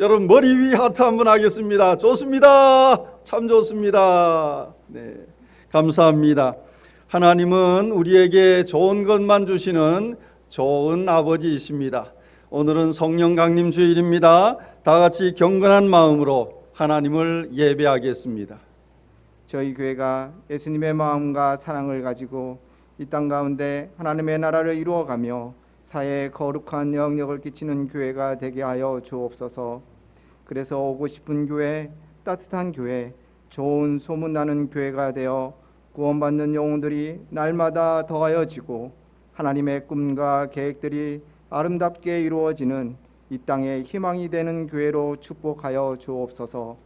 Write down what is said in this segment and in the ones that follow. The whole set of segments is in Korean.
여러분 머리 위 하트 한번 하겠습니다. 좋습니다. 참 좋습니다. 네. 감사합니다. 하나님은 우리에게 좋은 것만 주시는 좋은 아버지이십니다. 오늘은 성령 강림 주일입니다. 다 같이 경건한 마음으로 하나님을 예배하겠습니다. 저희 교회가 예수님의 마음과 사랑을 가지고 이 땅 가운데 하나님의 나라를 이루어가며 사회에 거룩한 영역을 끼치는 교회가 되게 하여 주옵소서. 그래서 오고 싶은 교회, 따뜻한 교회, 좋은 소문 나는 교회가 되어 구원받는 영혼들이 날마다 더하여지고 하나님의 꿈과 계획들이 아름답게 이루어지는 이 땅의 희망이 되는 교회로 축복하여 주옵소서.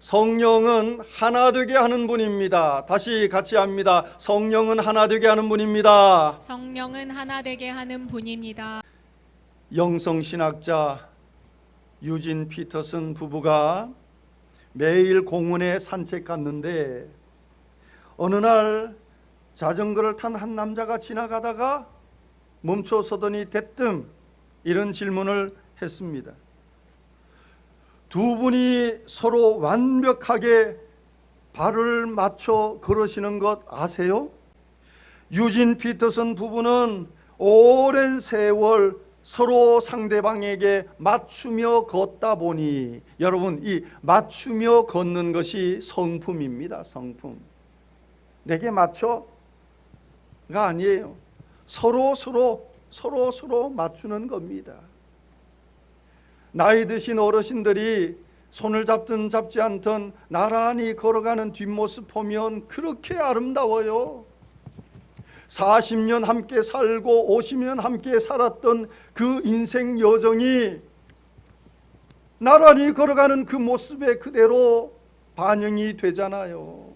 성령은 하나 되게 하는 분입니다. 다시 같이 합니다. 성령은 하나 되게 하는 분입니다. 성령은 하나 되게 하는 분입니다. 영성 신학자 유진 피터슨 부부가 매일 공원에 산책 갔는데 어느 날 자전거를 탄 한 남자가 지나가다가 멈춰 서더니 대뜸 이런 질문을 했습니다. 두 분이 서로 완벽하게 발을 맞춰 걸으시는 것 아세요? 유진 피터슨 부부는 오랜 세월 서로 상대방에게 맞추며 걷다 보니 여러분 이 맞추며 걷는 것이 성품입니다. 성품. 내게 맞춰가 아니에요. 서로 서로 서로 서로 맞추는 겁니다. 나이 드신 어르신들이 손을 잡든 잡지 않든 나란히 걸어가는 뒷모습 보면 그렇게 아름다워요. 40년 함께 살고 50년 함께 살았던 그 인생 여정이 나란히 걸어가는 그 모습에 그대로 반영이 되잖아요.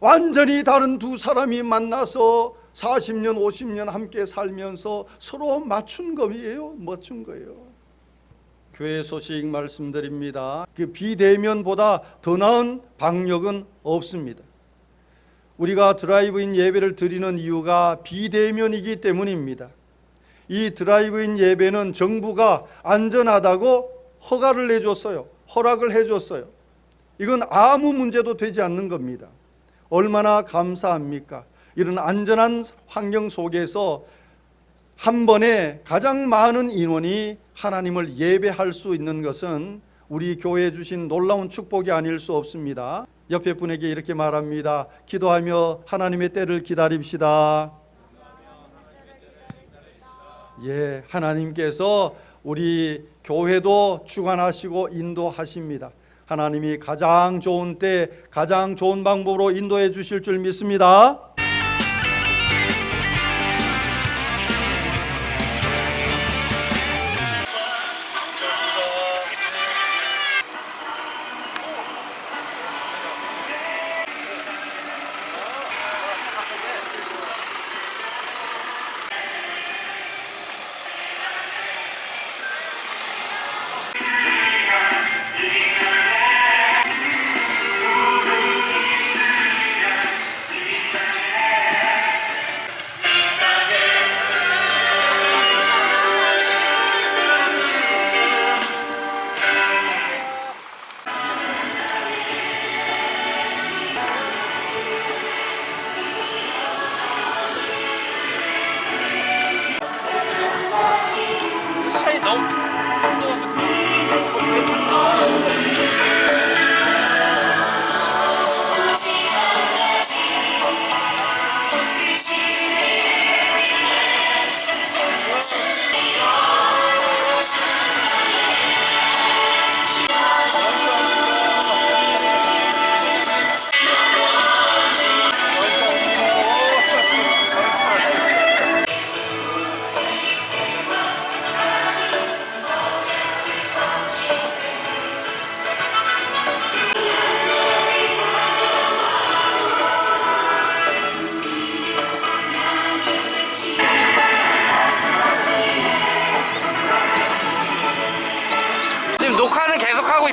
완전히 다른 두 사람이 만나서 40년, 50년 함께 살면서 서로 맞춘 거예요. 맞춘 거예요. 교회 소식 말씀드립니다. 그 비대면보다 더 나은 방역은 없습니다. 우리가 드라이브인 예배를 드리는 이유가 비대면이기 때문입니다. 이 드라이브인 예배는 정부가 안전하다고 허가를 내줬어요. 허락을 해줬어요. 이건 아무 문제도 되지 않는 겁니다. 얼마나 감사합니까? 이런 안전한 환경 속에서 한 번에 가장 많은 인원이 하나님을 예배할 수 있는 것은 우리 교회에 주신 놀라운 축복이 아닐 수 없습니다. 옆에 분에게 이렇게 말합니다. 기도하며 하나님의 때를 기다립시다. 예, 하나님께서 우리 교회도 주관하시고 인도하십니다. 하나님이 가장 좋은 때, 가장 좋은 방법으로 인도해 주실 줄 믿습니다.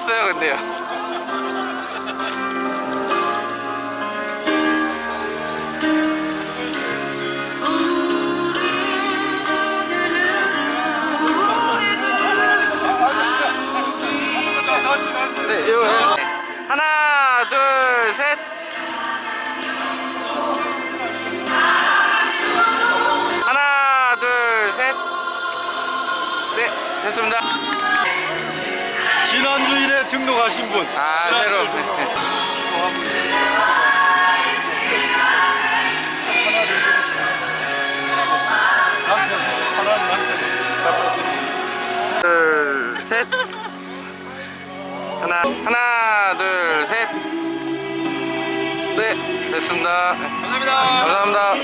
있어요, 근데요. 됐습니다. 지난주일에 등록하신 분 아, 새로. 네. 둘, 셋. 하나, 하나, 둘, 셋. 네, 됐습니다. 감사합니다. 감사합니다.